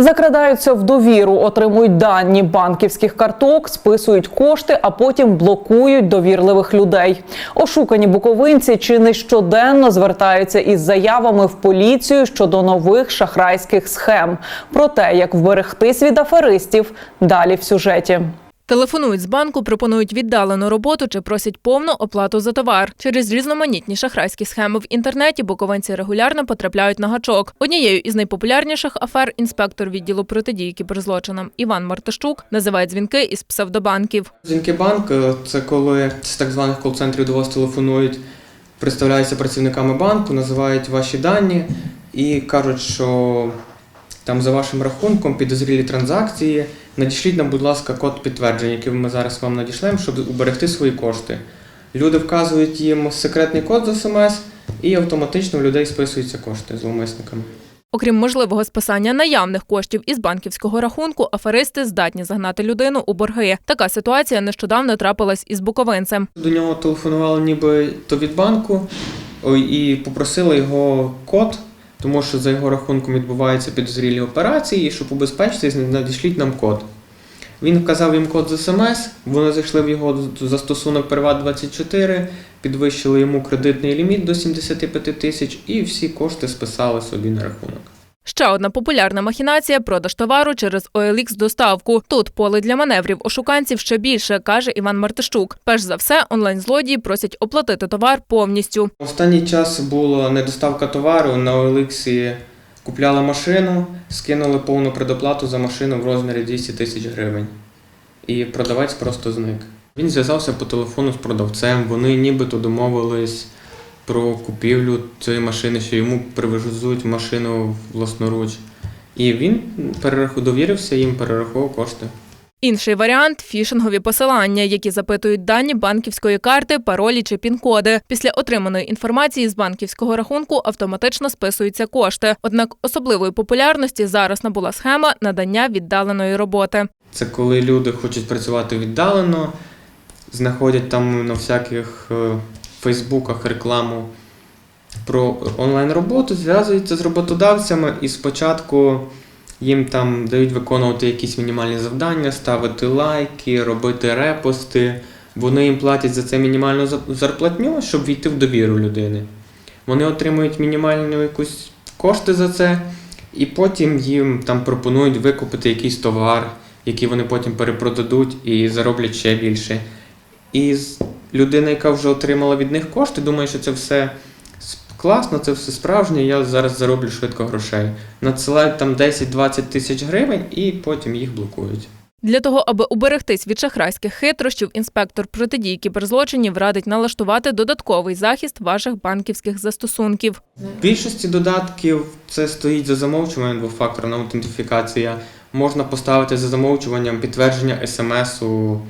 Закрадаються в довіру, отримують дані банківських карток, списують кошти, а потім блокують довірливих людей. Ошукані буковинці чи не щоденно звертаються із заявами в поліцію щодо нових шахрайських схем. Про те, як вберегтись від аферистів, далі в сюжеті. Телефонують з банку, пропонують віддалену роботу чи просять повну оплату за товар. Через різноманітні шахрайські схеми в інтернеті буковинці регулярно потрапляють на гачок. Однією із найпопулярніших афер інспектор відділу протидії кіберзлочинам Іван Мартишук називає дзвінки із псевдобанків. Дзвінки банк е, це коли з так званих кол-центрів до вас телефонують, представляються працівниками банку, називають ваші дані і кажуть, що там за вашим рахунком підозрілі транзакції. Надішліть нам, будь ласка, код підтвердження, який ми зараз вам надішлемо, щоб уберегти свої кошти. Люди вказують їм секретний код з смс, і автоматично у людей списуються кошти зловмисниками. Окрім можливого списання наявних коштів із банківського рахунку, аферисти здатні загнати людину у борги. Така ситуація нещодавно трапилась із буковинцем. До нього телефонували ніби то від банку і попросили його код, тому що за його рахунком відбуваються підозрілі операції, і щоб убезпечитись, надішліть нам код. Він вказав їм код з смс, вони зайшли в його застосунок Приват24, підвищили йому кредитний ліміт до 75 тисяч і всі кошти списали собі на рахунок. Ще одна популярна махінація продаж товару через OLX доставку. Тут поле для маневрів ошуканців ще більше, каже Іван Мартищук. Перш за все, онлайн-злодії просять оплатити товар повністю. Останній час була недоставка товару на OLX купляли машину, скинули повну предоплату за машину в розмірі 200 тисяч гривень. І продавець просто зник. Він зв'язався по телефону з продавцем, вони нібито домовились про купівлю цієї машини, що йому привезуть машину власноруч. І він перераху- довірився їм, перерахував кошти. Інший варіант фішингові посилання, які запитують дані банківської карти, паролі чи пін-коди. Після отриманої інформації з банківського рахунку автоматично списуються кошти. Однак особливої популярності зараз набула схема надання віддаленої роботи. Це коли люди хочуть працювати віддалено, знаходять там на всяких е, фейсбуках рекламу про онлайн-роботу, зв'язуються з роботодавцями і спочатку їм там дають виконувати якісь мінімальні завдання, ставити лайки, робити репости. Вони їм платять за це мінімальну зарплатню, щоб війти в довіру людини. Вони отримують мінімальну якусь кошти за це, і потім їм там пропонують викупити якийсь товар, який вони потім перепродадуть і зароблять ще більше. І людина, яка вже отримала від них кошти, думає, що це все класно, це все справжнє, я зараз зароблю швидко грошей. Надсилають там 10-20 тисяч гривень і потім їх блокують. Для того, аби уберегтись від шахрайських хитрощів, інспектор протидії кіберзлочинів радить налаштувати додатковий захист ваших банківських застосунків. В більшості додатків це стоїть за замовчуванням двофакторна аутентифікація. Можна поставити за замовчуванням підтвердження смс-у.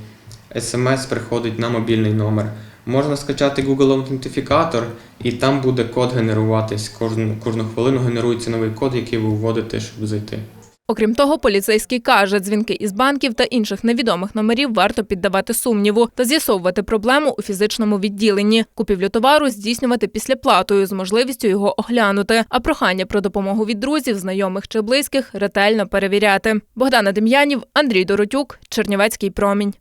SMS приходить на мобільний номер. Можна скачати Google аутентифікатор, і там буде код генеруватись. Кожну, кожну хвилину генерується новий код, який ви вводите, щоб зайти. Окрім того, поліцейський каже, дзвінки із банків та інших невідомих номерів варто піддавати сумніву та з'ясовувати проблему у фізичному відділенні. Купівлю товару здійснювати післяплатою з можливістю його оглянути. А прохання про допомогу від друзів, знайомих чи близьких ретельно перевіряти. Богдана Дем'янів, Андрій Доротюк, Чернівецький промінь.